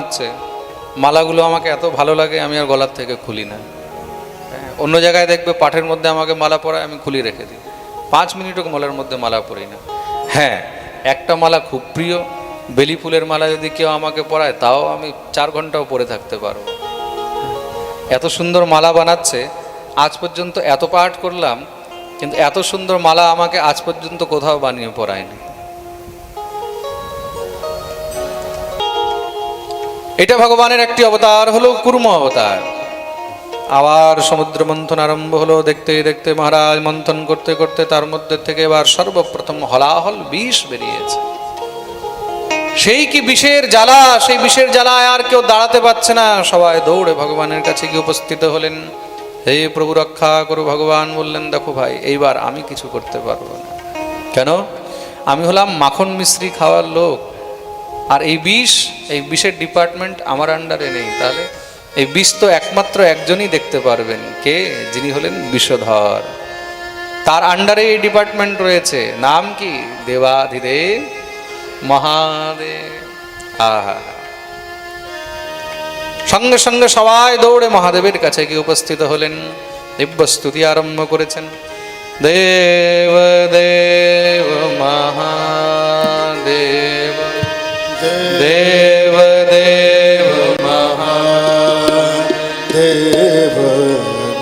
হচ্ছে মালাগুলো আমাকে এত ভালো লাগে আমি আর গলার থেকে খুলি না। হ্যাঁ, অন্য জায়গায় দেখবে পাঠের মধ্যে আমাকে মালা পরায় আমি খুলি রেখে দিই। পাঁচ মিনিটও মালার মধ্যে মালা পরি না। হ্যাঁ একটা মালা খুব প্রিয়। বেলি ফুলের মালা যদি কেউ আমাকে পরায় তাও আমি চার ঘন্টাও পরে থাকতে পারব। এত সুন্দর মালা বানাচ্ছে আজ পর্যন্ত এত পাঠ করলাম কিন্তু এত সুন্দর মালা আমাকে আজ পর্যন্ত কোথাও বানিয়ে পরায়নি। এটা ভগবানের একটি অবতার হলো কুর্ম অবতার। আবার সমুদ্র মন্থন আরম্ভ হলো দেখতে দেখতে মহারাজ মন্থন করতে করতে তার মধ্যে থেকে এবার সর্বপ্রথম হলাহল বিষ বেরিয়েছে। সেই কি বিষের জ্বালা? সেই বিষের জ্বালায় আর কেউ দাঁড়াতে পারছে না। সবাই দৌড়ে ভগবানের কাছে গিয়ে উপস্থিত হলেন। হে প্রভু রক্ষা করু ভগবান, বললেন, দেখো ভাই, এইবার আমি কিছু করতে পারব না। কেন? আমি হলাম মাখন মিশ্রি খাওয়ার লোক। আর এই বিষ, এই বিষের ডিপার্টমেন্ট আমার আন্ডারে নেই। তাহলে এই বিষ তো একমাত্র একজনই দেখতে পারবেন। কে? যিনি হলেন বিষধর। তার আন্ডারে এই ডিপার্টমেন্ট রয়েছে। নাম কি? দেবাধিদেব মহাদেব। আহা সঙ্গে সঙ্গে সবাই দৌড়ে মহাদেবের কাছে গিয়ে উপস্থিত হলেন। দিব্য স্তুতি আরম্ভ করেছেন। দেব দেব, মহাদেব। দেব দেব দেব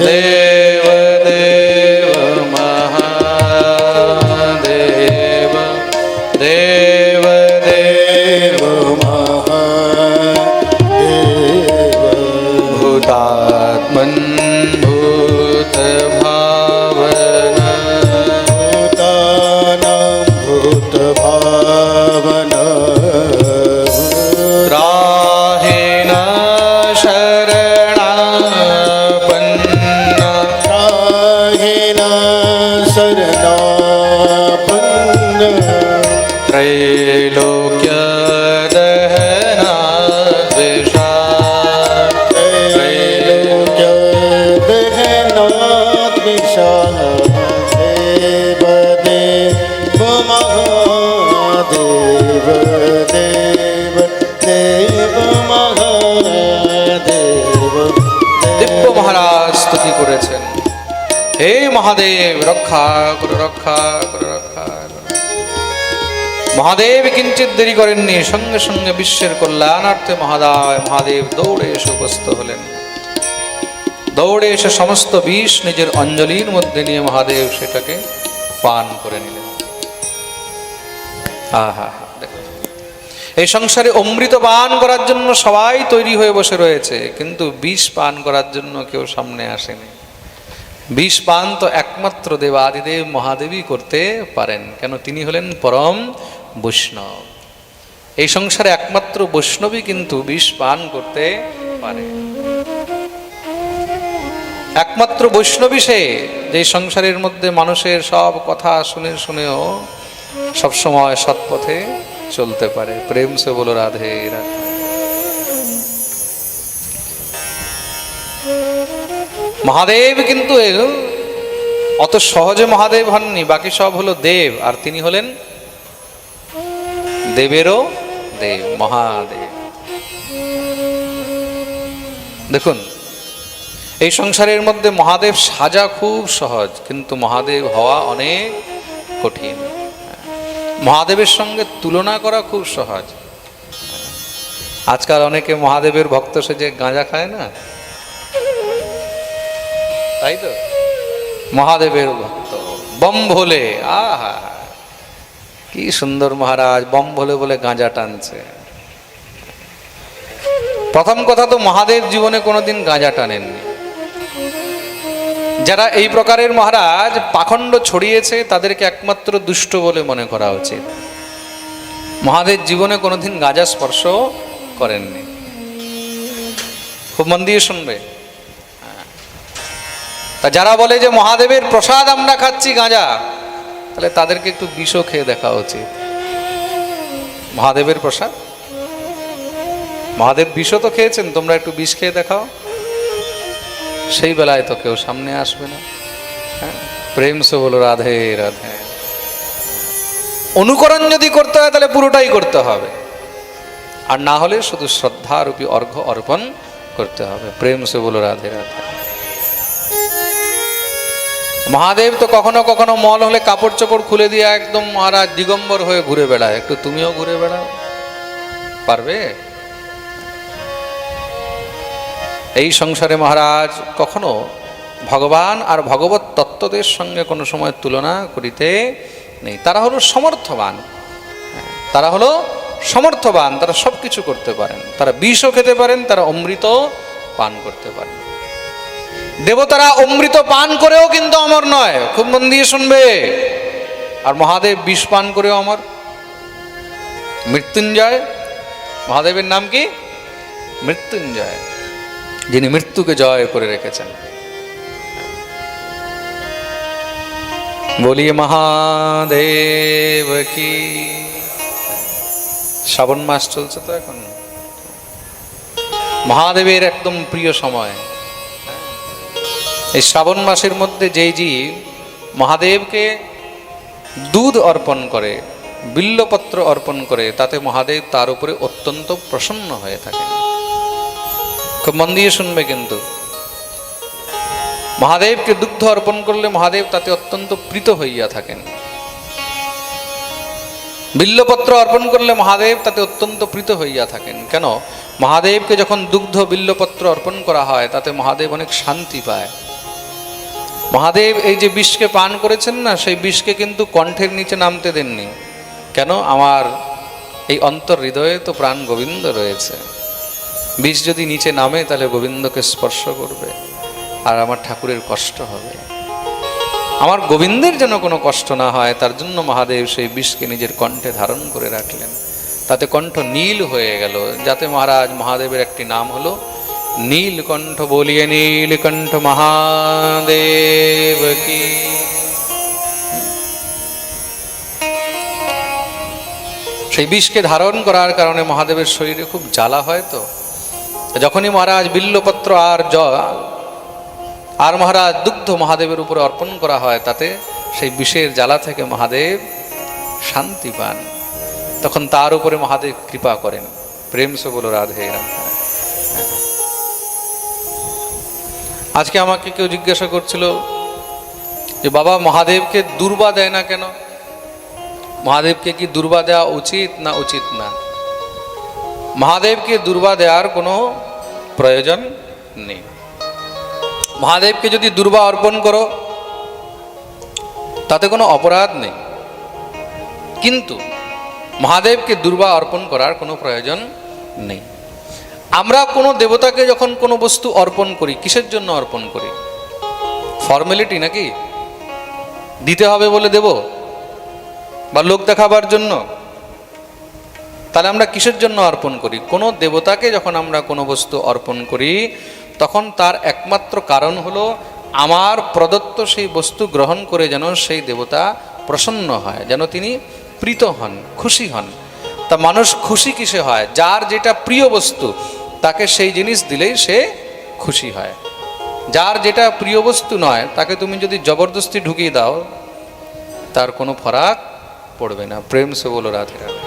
দেব দেব মহাদেব দেব দেব ভূতাত্মন ভূত মহাদেব রক্ষা করো রক্ষা করো। মহাদেব কিঞ্চিত দেরি করেননি। সঙ্গে সঙ্গে বিশ্বের কল্যাণার্থে মহাদায় মহাদেব দৌড়ে এসে উপস্থিত হলেন। দৌড়ে এসে সমস্ত বিষ নিজের অঞ্জলির মধ্যে নিয়ে মহাদেব সেটাকে পান করে নিলেন। এই সংসারে অমৃত পান করার জন্য সবাই তৈরি হয়ে বসে রয়েছে, কিন্তু বিষ পান করার জন্য কেউ সামনে আসেনি। বিষ পান তো একমাত্র দেবাদিদেব মহাদেবী করতে পারেন। কেন? তিনি হলেন পরম বৈষ্ণব। এই সংসারে একমাত্র বৈষ্ণবী কিন্তু বিষ পান করতে পারে। একমাত্র বৈষ্ণবী সে, যে সংসারের মধ্যে মানুষের সব কথা শুনে শুনেও সবসময় সৎপথে চলতে পারে। প্রেম সে বলো, রাধে রাধে। মহাদেব কিন্তু অত সহজে মহাদেব হননি, বাকি সব হলো দেব, আর তিনি হলেন দেবেরও দেব, মহাদেব। দেখুন, এই সংসারের মধ্যে মহাদেব সাজা খুব সহজ, কিন্তু মহাদেব হওয়া অনেক কঠিন। মহাদেবের সঙ্গে তুলনা করা খুব সহজ। আজকাল অনেকে মহাদেবের ভক্ত সেজে গাঁজা খায় না? তাই তো? মহাদেবের ভক্ত। বম ভোলে আহা, কি সুন্দর মহারাজ বম ভোলে বলে গাঁজা টানছে। প্রথম কথা তো মহাদেব জীবনে কোনোদিন গাঁজা টানেননি। যারা এই প্রকারের মহারাজ পাখণ্ড ছড়িয়েছে, তাদেরকে একমাত্র দুষ্ট বলে মনে করা উচিত। মহাদেব জীবনে কোনোদিন গাঁজা স্পর্শ করেননি। খুব মন দিয়ে শুনবে। তা যারা বলে যে মহাদেবের প্রসাদ আমরা খাচ্ছি গাঁজা, তাহলে তাদেরকে একটু বিষও খেয়ে দেখা উচিত। মহাদেবের প্রসাদ? মহাদেব বিষও তো খেয়েছেন, তোমরা একটু বিষ খেয়ে দেখাও। সেই বেলায় তো কেউ সামনে আসবে না। হ্যাঁ প্রেম সে বলো, রাধে রাধে। অনুকরণ যদি করতে হয়, তাহলে পুরোটাই করতে হবে। আর না হলে শুধু শ্রদ্ধারূপী অর্ঘ্য অর্পণ করতে হবে। প্রেম সে বলো, রাধে রাধে। মহাদেব তো কখনো কখনো মল হলে কাপড় চোপড় খুলে দিয়ে একদম মহারাজ দিগম্বর হয়ে ঘুরে বেড়ায়। একটু তুমিও ঘুরে বেড়াও। পারবে? এই সংসারে মহারাজ কখনো ভগবান আর ভগবত তত্ত্বদের সঙ্গে কোনো সময় তুলনা করিতে নেই। তারা হলো সমর্থবান। তারা হলো সমর্থবান, তারা সব কিছু করতে পারেন। তারা বিষও খেতে পারেন, তারা অমৃত পান করতে পারেন। দেবতারা অমৃত পান করেও কিন্তু অমর নয়। খুব মন দিয়ে শুনবে। আর মহাদেব বিষ পান করেও অমর। মৃত্যুঞ্জয়, মহাদেবের নাম কি? মৃত্যুঞ্জয়, যিনি মৃত্যুকে জয় করে রেখেছেন। বলি মহাদেব কি? শ্রাবণ মাস চলছে তো এখন। মহাদেবের একদম প্রিয় সময়। এই শ্রাবণ মাসের মধ্যে যেই জীব মহাদেবকে দুধ অর্পণ করে, বিল্লপত্র অর্পণ করে, তাতে মহাদেব তার উপরে অত্যন্ত প্রসন্ন হয়ে থাকে। খুব মন দিয়ে শুনবে কিন্তু। মহাদেবকে দুগ্ধ অর্পণ করলে মহাদেব তাতে অত্যন্ত প্রীত হইয়া থাকেন। বিল্লপত্র অর্পণ করলে মহাদেব তাতে অত্যন্ত প্রীত হইয়া থাকেন। কেন? মহাদেবকে যখন দুগ্ধ বিল্লপত্র অর্পণ করা হয়, তাতে মহাদেব অনেক শান্তি পায়। মহাদেব এই যে বিষকে পান করেছেন না, সেই বিষকে কিন্তু কণ্ঠের নিচে নামতে দেননি। কেন? আমার এই অন্তর হৃদয়ে তো প্রাণ গোবিন্দ রয়েছে। বিষ যদি নিচে নামে, তাহলে গোবিন্দকে স্পর্শ করবে, আর আমার ঠাকুরের কষ্ট হবে। আমার গোবিন্দের যেন কোনো কষ্ট না হয়, তার জন্য মহাদেব সেই বিষকে নিজের কণ্ঠে ধারণ করে রাখলেন। তাতে কণ্ঠ নীল হয়ে গেল। যাতে মহারাজ মহাদেবের একটি নাম হলো নীলকণ্ঠ বলিয়ে নীলকণ্ঠ মহাদেব কি সেই বিষকে ধারণ করার কারণে মহাদেবের শরীরে খুব জ্বালা হয় তো। যখনই মহারাজ বিল্লপত্র আর জ, আর মহারাজ দুগ্ধ মহাদেবের উপরে অর্পণ করা হয়, তাতে সেই বিষের জ্বালা থেকে মহাদেব শান্তি পান। তখন তার উপরে মহাদেব কৃপা করেন। প্রেম সে বলো, রাধে রাধে। আজকে আমাকে কেউ জিজ্ঞাসা করছিল যে, বাবা, মহাদেবকে দুর্বা দেয় না কেন? মহাদেবকে কি দুর্বা দেওয়া উচিত না উচিত না? মহাদেবকে দুর্বা দেওয়ার কোনো প্রয়োজন নেই। মহাদেবকে যদি দুর্বা অর্পণ করো, তাতে কোনো অপরাধ নেই। কিন্তু মহাদেবকে দুর্বা অর্পণ করার কোনো প্রয়োজন নেই। আমরা কোনো দেবতাকে যখন কোনো বস্তু অর্পণ করি, কিসের জন্য অর্পণ করি? ফর্মালিটি নাকি? দিতে হবে বলে দেব? বা লোক দেখাবার জন্য? তাহলে আমরা কিসের জন্য অর্পণ করি? কোনো দেবতাকে যখন আমরা কোনো বস্তু অর্পণ করি, তখন তার একমাত্র কারণ হলো আমার প্রদত্ত সেই বস্তু গ্রহণ করে যেন সেই দেবতা প্রসন্ন হয়, যেন তিনি প্রীত হন, খুশি হন। তা মানুষ খুশি কিসে হয়? যার যেটা প্রিয় বস্তু তাকে সেই জিনিস দিলেই সে খুশি হয়। যার যেটা প্রিয় বস্তু নয়, তাকে তুমি যদি জবরদস্তি ঢুকিয়ে দাও, তার কোনো ফরাক পড়বে না। প্রেম সে বলো, রাধে রাধে।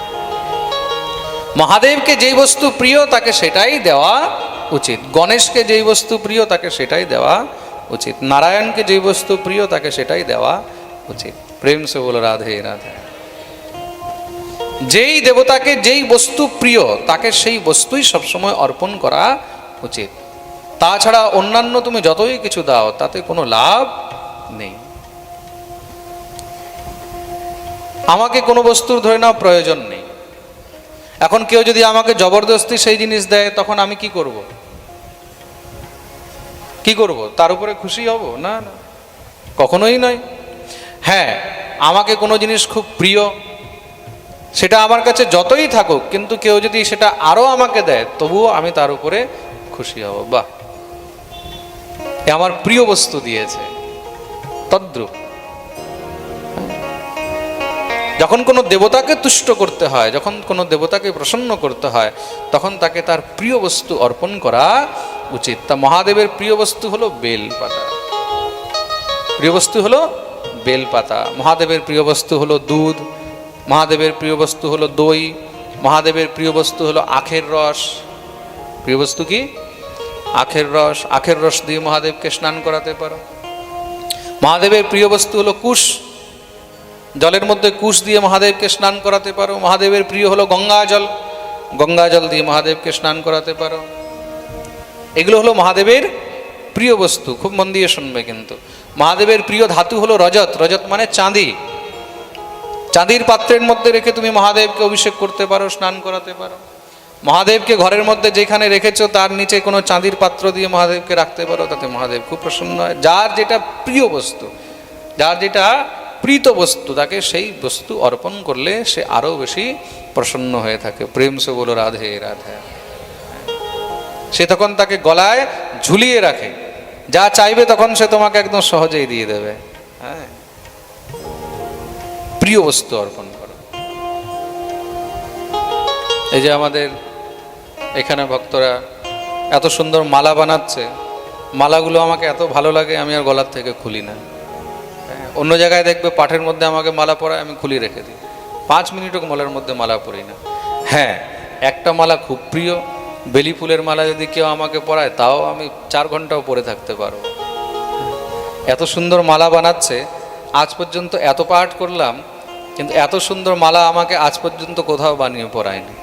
মহাদেবকে যেই বস্তু প্রিয়, তাকে সেটাই দেওয়া উচিত। গণেশকে যেই বস্তু প্রিয়, তাকে সেটাই দেওয়া উচিত। নারায়ণকে যেই বস্তু প্রিয়, তাকে সেটাই দেওয়া উচিত। প্রেম সে বলো, রাধে রাধে। যেই দেবতাকে যেই বস্তু প্রিয়, তাকে সেই বস্তুই সবসময় অর্পণ করা উচিত। তাছাড়া অন্যান্য তুমি যতই কিছু দাও, তাতে কোনো লাভ নেই। আমাকে কোনো বস্তুর ধরে নাও প্রয়োজন নেই। এখন কেউ যদি আমাকে জবরদস্তি সেই জিনিস দেয়, তখন আমি কি করব? কি করব? তার উপরে খুশি হব? না না। কখনোই নয়। হ্যাঁ আমাকে কোনো জিনিস খুব প্রিয় সেটা আমার কাছে যতই থাকুক, কিন্তু কেউ যদি সেটা আরও আমাকে দেয়, তবুও আমি তার উপরে খুশি হব। বাহ! এ আমার প্রিয় বস্তু দিয়েছে। তদ্রুপ। যখন কোনো দেবতাকে তুষ্ট করতে হয়, যখন কোনো দেবতাকে প্রসন্ন করতে হয়, তখন তাকে তার প্রিয় বস্তু অর্পণ করা উচিত। তা মহাদেবের প্রিয় বস্তু হলো বেল পাতা প্রিয় বস্তু হলো বেল পাতা মহাদেবের প্রিয় বস্তু হলো দুধ। মহাদেবের প্রিয় বস্তু হলো দই, মহাদেবের প্রিয় বস্তু হলো আখের রস। প্রিয় বস্তু কি? আখের রস আখের রস দিয়ে মহাদেবকে স্নান করাতে পারো। মহাদেবের প্রিয় বস্তু হলো কুশ। জলের মধ্যে কুশ দিয়ে মহাদেবকে স্নান করাতে পারো। মহাদেবের প্রিয় হলো গঙ্গা জল। গঙ্গা জল দিয়ে মহাদেবকে স্নান করাতে পারো। এগুলো হলো মহাদেবের প্রিয় বস্তু। খুব মন দিয়ে শুনবে কিন্তু। মহাদেবের প্রিয় ধাতু হলো রজত। রজত মানে চাঁদি। চাঁদির পাত্রের মধ্যে রেখে তুমি মহাদেবকে অভিষেক করতে পারো, স্নান করাতে পারো। মহাদেবকে ঘরের মধ্যে যেখানে রেখেছো, তার নিচে কোনো চাঁদির পাত্র দিয়ে মহাদেবকে রাখতে পারো, তাতে মহাদেব খুব প্রসন্ন হয়। যার যেটা প্রিয় বস্তু, যার যেটা প্রীত বস্তু, তাকে সেই বস্তু অর্পণ করলে সে আরও বেশি প্রসন্ন হয়ে থাকে। প্রেম সে বলো, রাধে রাধে। সে তখন তাকে গলায় ঝুলিয়ে রাখে। যা চাইবে তখন সে তোমাকে একদম সহজেই দিয়ে দেবে। হ্যাঁ? প্রিয় বস্তু অর্পণ করো। এই যে আমাদের এখানে ভক্তরা এত সুন্দর মালা বানাচ্ছে, মালাগুলো আমাকে এত ভালো লাগে, আমি আর গলার থেকে খুলি না। অন্য জায়গায় দেখবে পাঠের মধ্যে আমাকে মালা পরায়, আমি খুলি রেখে দিই। পাঁচ মিনিটও মলের মধ্যে মালা পরি না। হ্যাঁ একটা মালা খুব প্রিয়, বেলি ফুলের মালা যদি কেউ আমাকে পরায়, তাও আমি চার ঘন্টাও পরে থাকতে পারব। এত সুন্দর মালা বানাচ্ছে, আজ পর্যন্ত এত পাঠ করলাম কিন্তু এত সুন্দর মালা আমাকে আজ পর্যন্ত কোথাও বানিয়ে পরায়নি